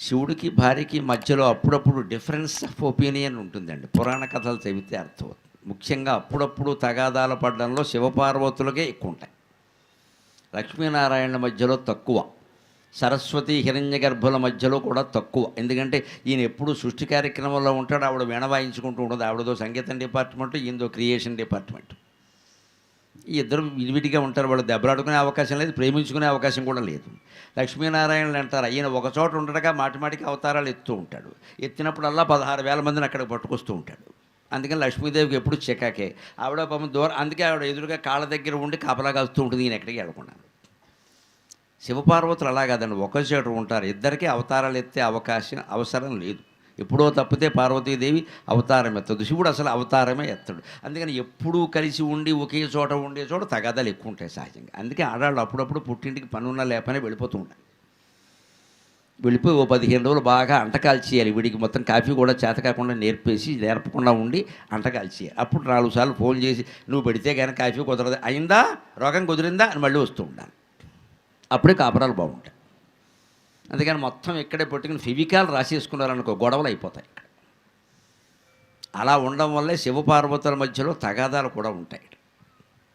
శివుడికి భార్యకి మధ్యలో అప్పుడప్పుడు డిఫరెన్స్ ఆఫ్ ఒపీనియన్ ఉంటుందండి. పురాణ కథలు చెబితే అర్థం. ముఖ్యంగా అప్పుడప్పుడు తగాదాలు పడడంలో శివపార్వతులకే ఎక్కువ ఉంటాయి. లక్ష్మీనారాయణ మధ్యలో తక్కువ. సరస్వతి హిరణ్య గర్భుల మధ్యలో కూడా తక్కువ. ఎందుకంటే ఈయన ఎప్పుడు సృష్టి కార్యక్రమంలో ఉంటాడు. ఆవిడ వీణ వాయించుకుంటూ ఆవిడదో సంగీతం డిపార్ట్మెంట్ ఈయనదో క్రియేషన్ డిపార్ట్మెంట్. ఈ ఇద్దరు విడివిడిగా ఉంటారు వాళ్ళు దెబ్బలాడుకునే అవకాశం లేదు ప్రేమించుకునే అవకాశం కూడా లేదు. లక్ష్మీనారాయణలు అంటారు ఈయన ఒక చోట ఉండగా మాటిమాటికి అవతారాలు ఎత్తూ ఉంటాడు. ఎత్తినప్పుడల్లా పదహారు వేల మందిని అక్కడికి పట్టుకొస్తూ ఉంటాడు. అందుకని లక్ష్మీదేవికి ఎప్పుడు చికాకే. ఆవిడ పాపం దూరం అందుకే ఆవిడ ఎదురుగా కాళ్ళ దగ్గర ఉండి కాపలా కాస్తూ ఉంటుంది ఈయన ఎక్కడికి వెళ్ళకుండా. శివపార్వతులు అలా కాదండి ఒక చోట ఉంటారు. ఇద్దరికీ అవతారాలు ఎత్తే అవకాశం అవసరం లేదు. ఎప్పుడో తప్పితే పార్వతీదేవి అవతారం ఎత్తదు. శివుడు అసలు అవతారమే ఎత్తడు. అందుకని ఎప్పుడూ కలిసి ఉండి ఒకే చోట ఉండే చోట తగాదాలు ఎక్కువ ఉంటాయి సహజంగా. అందుకే ఆడవాళ్ళు అప్పుడప్పుడు పుట్టింటికి పనున్న లేపనే వెళ్ళిపోతూ ఉంటాయి వెళ్ళిపోయి ఓ పదిహేను రోజులు బాగా అంటకాలు చేయాలి వీడికి మొత్తం కాఫీ కూడా చేత కాకుండా నేర్పేసి నేర్పకుండా ఉండి అంటకాలు చేయాలి అప్పుడు నాలుగు సార్లు ఫోన్ చేసి నువ్వు పెడితే కానీ కాఫీ కుదరదు. అయిందా? రోగం కుదిరిందా? అని మళ్ళీ వస్తూ ఉండాలి. అప్పుడే కాపురాలు బాగుంటాయి. అందుకని మొత్తం ఇక్కడే పెట్టుకుని ఫివికాల్ రాసేసుకున్నారనుకో గొడవలు అయిపోతాయి. అలా ఉండడం వల్లే శివపార్వతుల మధ్యలో తగాదాలు కూడా ఉంటాయి.